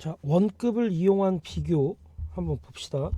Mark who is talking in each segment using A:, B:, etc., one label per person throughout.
A: 자, 원급을 이용한 비교 한번 봅시다.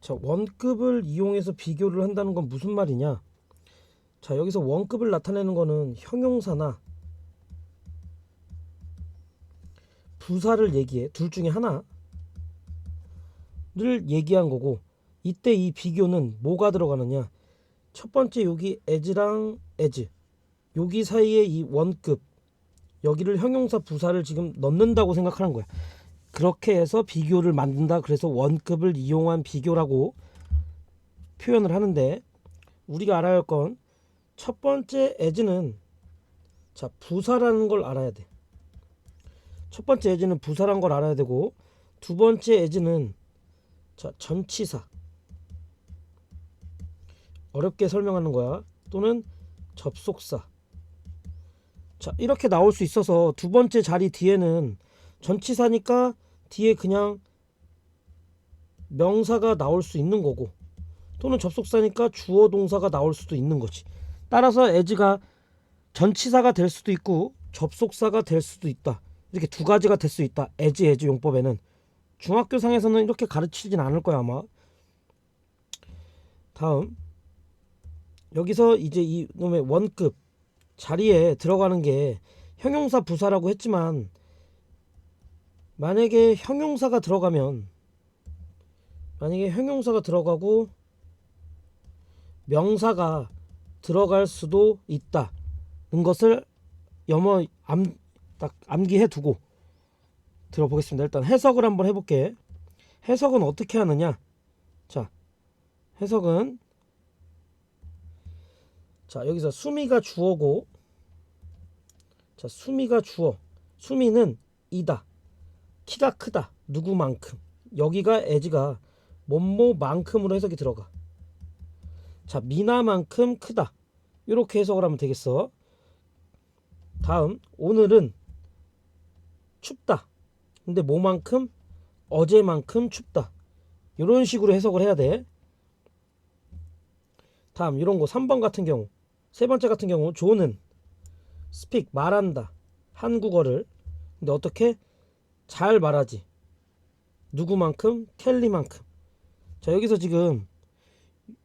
A: 자, 원급을 이용해서 비교를 한다는 건 무슨 말이냐? 자, 여기서 원급을 나타내는 거는 형용사나 부사를 얘기해. 둘 중에 하나를 얘기한 거고 이때 이 비교는 뭐가 들어가느냐? 첫 번째 여기 as랑 as 여기 사이에 이 원급 여기를 형용사 부사를 지금 넣는다고 생각하는 거야. 그렇게 해서 비교를 만든다. 그래서 원급을 이용한 비교라고 표현을 하는데 우리가 알아야 할 건 첫 번째 as는 자 부사라는 걸 알아야 돼. 첫 번째 as는 부사라는 걸 알아야 되고 두 번째 as는 자 전치사 어렵게 설명하는 거야. 또는 접속사. 자, 이렇게 나올 수 있어서 두 번째 자리 뒤에는 전치사니까 뒤에 그냥 명사가 나올 수 있는 거고 또는 접속사니까 주어 동사가 나올 수도 있는 거지. 따라서 as가 전치사가 될 수도 있고 접속사가 될 수도 있다. 이렇게 두 가지가 될 수 있다. as as 용법에는 중학교상에서는 이렇게 가르치진 않을 거야 아마. 다음 여기서 이제 이 놈의 원급 자리에 들어가는 게 형용사 부사라고 했지만 만약에 형용사가 들어가면 만약에 형용사가 들어가고 명사가 들어갈 수도 있다는 것을 염어 암, 딱 암기해 두고 들어보겠습니다. 일단 해석을 한번 해볼게. 해석은 어떻게 하느냐? 자, 해석은 자 여기서 수미가 주어고 자 수미가 주어. 수미는 이다. 키가 크다. 누구만큼. 여기가 에지가 뭐뭐만큼으로 해석이 들어가. 자 미나만큼 크다. 이렇게 해석을 하면 되겠어. 다음 오늘은 춥다. 근데 뭐만큼? 어제만큼 춥다. 이런 식으로 해석을 해야 돼. 다음 이런 거 3번 같은 경우 세 번째 같은 경우 조는 스픽 말한다 한국어를. 근데 어떻게? 잘 말하지. 누구만큼? 켈리만큼. 자 여기서 지금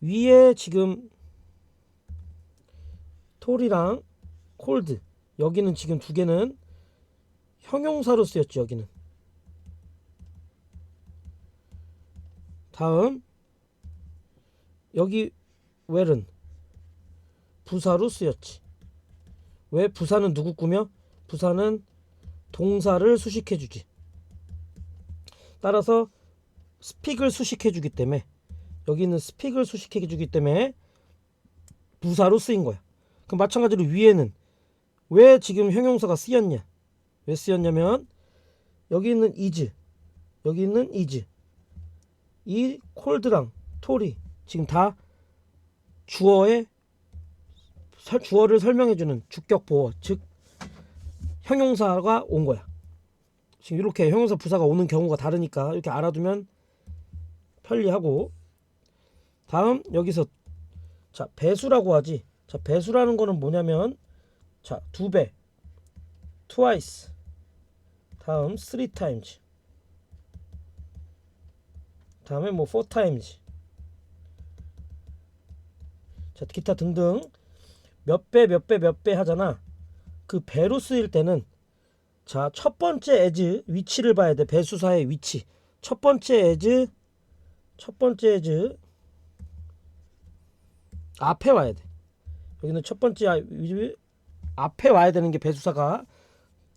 A: 위에 지금 톨이랑 콜드 여기는 지금 두 개는 형용사로 쓰였죠 여기는. 다음 여기 웰은 부사로 쓰였지. 왜 부사는 누구 꾸며? 부사는 동사를 수식해 주지. 따라서 스픽을 수식해 주기 때문에 여기는 스픽을 수식해 주기 때문에 부사로 쓰인 거야. 그럼 마찬가지로 위에는 왜 지금 형용사가 쓰였냐? 왜 쓰였냐면 여기 있는 is 여기 있는 is 이 콜드랑 톨이 지금 다 주어의 설- 주어를 설명해주는 주격 보어 즉 형용사가 온 거야. 지금 이렇게 형용사 부사가 오는 경우가 다르니까 이렇게 알아두면 편리하고 다음 여기서 자 배수라고 하지. 자 배수라는 거는 뭐냐면 자두 배, twice, 다음 three times, 다음에 뭐 four times. 자, 기타 등등 몇 배, 몇 배, 몇 배 하잖아. 그 배로 쓰일 때는 자, 첫 번째 as 위치를 봐야 돼. 배수사의 위치. 첫 번째 as 첫 번째 as 앞에 와야 돼. 여기는 첫 번째 아- 위- 앞에 와야 되는 게 배수사가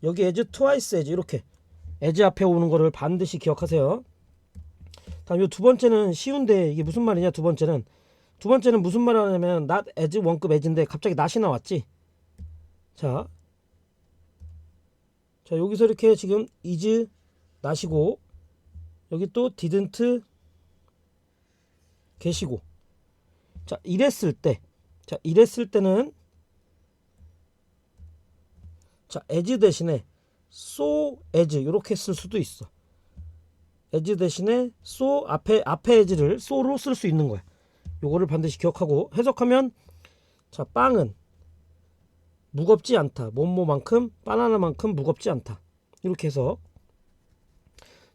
A: 여기 as twice as 이렇게 as 앞에 오는 거를 반드시 기억하세요. 다음 요 두 번째는 쉬운데 이게 무슨 말이냐? 두 번째는 두 번째는 무슨 말을 하냐면 not as 원급 as인데 갑자기 not이 나왔지. 자, 자 여기서 이렇게 지금 is not이고 여기 또 didn't 계시고 자 이랬을 때, 자 이랬을 때는 자 as 대신에 so as 이렇게 쓸 수도 있어. as 대신에 so 앞에 앞에 as를 so로 쓸 수 있는 거야. 요거를 반드시 기억하고 해석하면 자 빵은 무겁지 않다. 뭐뭐만큼 바나나만큼 무겁지 않다. 이렇게 해서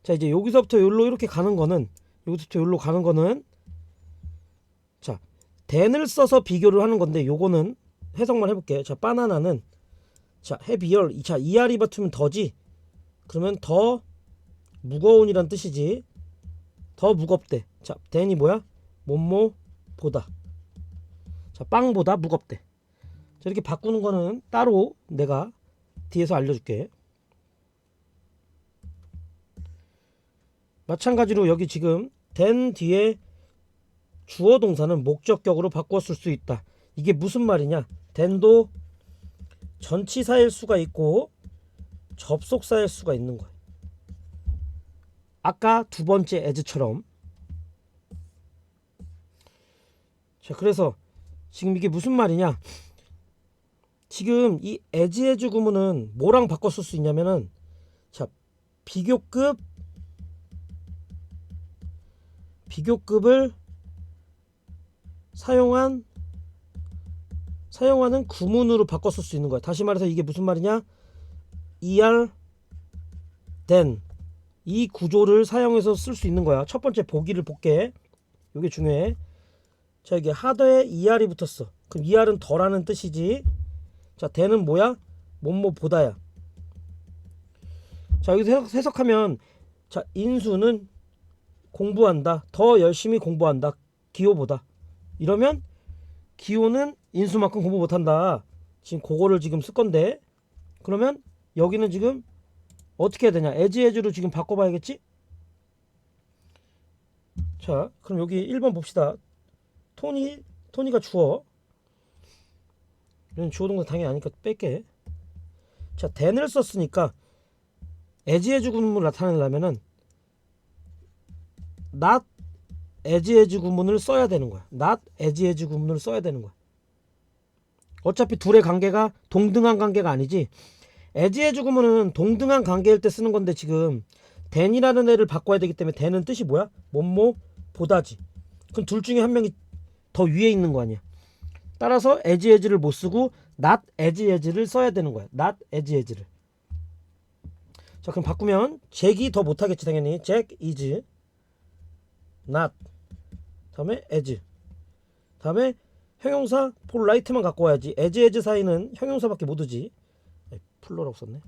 A: 자 이제 여기서부터 여기로 이렇게 가는 거는 여기서부터 여기로 가는 거는 자 then을 써서 비교를 하는 건데 요거는 해석만 해볼게. 자 바나나는 자 heavier 자 er이 붙으면 더지 그러면 더 무거운이란 뜻이지 더 무겁대. 자 then이 뭐야? 뭐뭐 보다. 자 빵보다 무겁대. 자 이렇게 바꾸는 거는 따로 내가 뒤에서 알려줄게. 마찬가지로 여기 지금 된 뒤에 주어 동사는 목적격으로 바꿨을 수 있다. 이게 무슨 말이냐? 된도 전치사일 수가 있고 접속사일 수가 있는 거예요. 아까 두 번째 as처럼. 자, 그래서 지금 이게 무슨 말이냐? 지금 이 as as 구문은 뭐랑 바꿨을 수 있냐면은 자, 비교급 비교급을 사용한 사용하는 구문으로 바꿨을 수 있는 거야. 다시 말해서 이게 무슨 말이냐? er then 이 구조를 사용해서 쓸 수 있는 거야. 첫 번째 보기를 볼게. 이게 중요해. 자, 이게 하더에 er이 붙었어. 그럼 er은 더라는 뜻이지. 자, then은 뭐야? 뭐뭐 보다야. 자, 여기서 해석- 해석하면 자, 인수는 공부한다. 더 열심히 공부한다. 기호보다. 이러면 기호는 인수만큼 공부 못한다. 지금 그거를 지금 쓸 건데 그러면 여기는 지금 어떻게 해야 되냐? 에지 에즈로 지금 바꿔봐야겠지? 자, 그럼 여기 1번 봅시다. 토니, 토니가 주어. 이런 주어 동사 당연히 아니까 뺄게. 자, then을 썼으니까 에지 에즈 구문을 나타내려면은 not as 구문을 써야 되는 거야. not as 구문을 써야 되는 거야. 어차피 둘의 관계가 동등한 관계가 아니지. as 구문은 동등한 관계일 때 쓰는 건데 지금 then이라는 애를 바꿔야 되기 때문에 then은 뜻이 뭐야? 뭐뭐 보다지. 그럼 둘 중에 한 명이 더 위에 있는 거 아니야. 따라서 as as를 못 쓰고 not as as를 써야 되는 거야. not as as를. 자 그럼 바꾸면 잭이 더 못하겠지 당연히. 잭 is not 다음에 as 다음에 형용사 polite만 갖고 와야지 as as 사이는 형용사밖에 못 오지 플로라고 썼네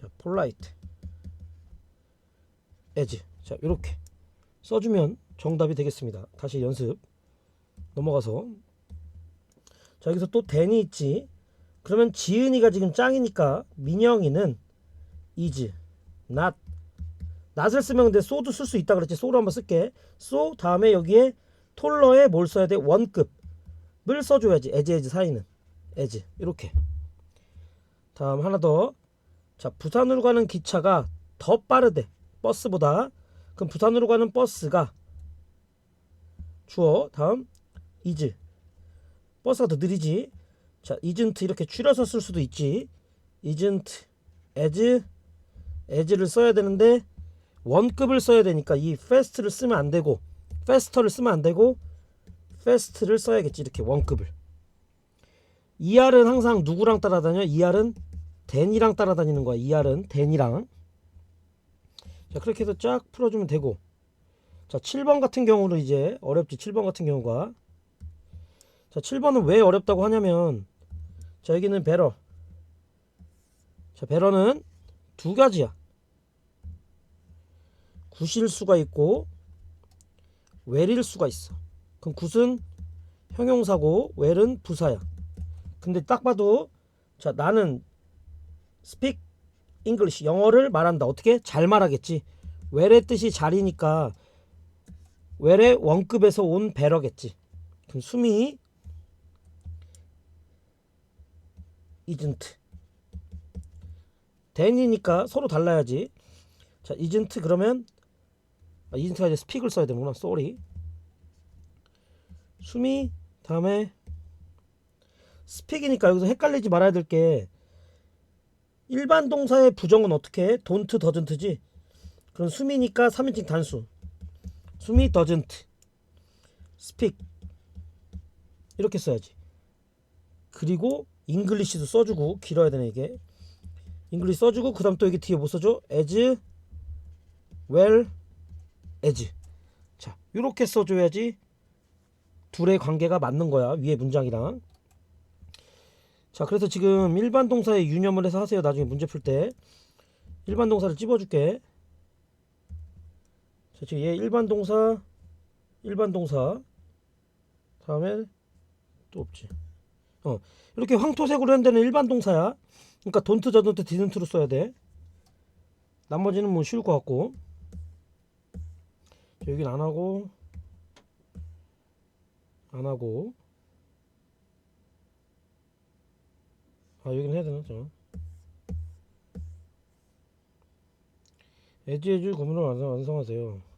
A: 자 polite as 자 이렇게 써주면 정답이 되겠습니다. 다시 연습. 넘어가서. 자 여기서 또 then이 있지. 그러면 지은이가 지금 짱이니까 민영이는 is not. 낫을 쓰면 근데 소도 쓸 수 있다 그랬지. 소로 한번 쓸게. 소 다음에 여기에 톨러에 뭘 써야 돼? 원급을 써줘야지. 에즈 에즈 사이는 에즈 이렇게. 다음 하나 더 자 부산으로 가는 기차가 더 빠르대. 버스보다. 그럼 부산으로 가는 버스가 주어 다음 이즈. 버스가 더 느리지? 자 이즌트 이렇게 줄여서 쓸 수도 있지. 이즌트 에즈 에즈를 써야 되는데 원급을 써야 되니까 이 fast를 쓰면 안 되고 faster를 쓰면 안 되고 fast를 써야겠지 이렇게 원급을. ER은 항상 누구랑 따라다녀? ER은 then이랑 따라다니는 거야 ER은 then이랑. 자 그렇게 해서 쫙 풀어주면 되고 자 7번 같은 경우는 이제 어렵지 7번 같은 경우가 자 7번은 왜 어렵다고 하냐면 자 여기는 better 자 better는 두 가지야 굿일 수가 있고 웰일 수가 있어. 그럼 굿은 형용사고 웰은 부사야. 근데 딱 봐도 자 나는 speak English 영어를 말한다. 어떻게? 잘 말하겠지. 웰의 뜻이 잘이니까 웰의 원급에서 온 배러겠지. 그럼 수미 isn't then이니까 서로 달라야지. 자 isn't 그러면 아, 이진트가 이제 스픽을 써야 되는구나. 쏘리. 수미 다음에 스픽이니까 여기서 헷갈리지 말아야 될 게 일반 동사의 부정은 어떻게 해? don't doesn't지. 그럼 수미니까 3인칭 단수. 수미 doesn't. speak. 이렇게 써야지. 그리고 잉글리시도 써주고 길어야 되네 이게. 잉글리시 써주고 그 다음 또 여기 뒤에 뭐 써줘? as well as 자 요렇게 써줘야지 둘의 관계가 맞는 거야 위에 문장이랑 자 그래서 지금 일반 동사에 유념을 해서 하세요 나중에 문제 풀 때 일반 동사를 찝어줄게 자 지금 얘 일반 동사 일반 동사. 다음에 또 없지. 어 이렇게 황토색으로 한 데는 일반 동사야. 그러니까 돈트 저돈트 디든트로 써야 돼. 나머지는 뭐 쉬울 것 같고. 자, 여긴 안 하고 안 하고. 아 여긴 해야 되나 저? 구문을 완성, 완성하세요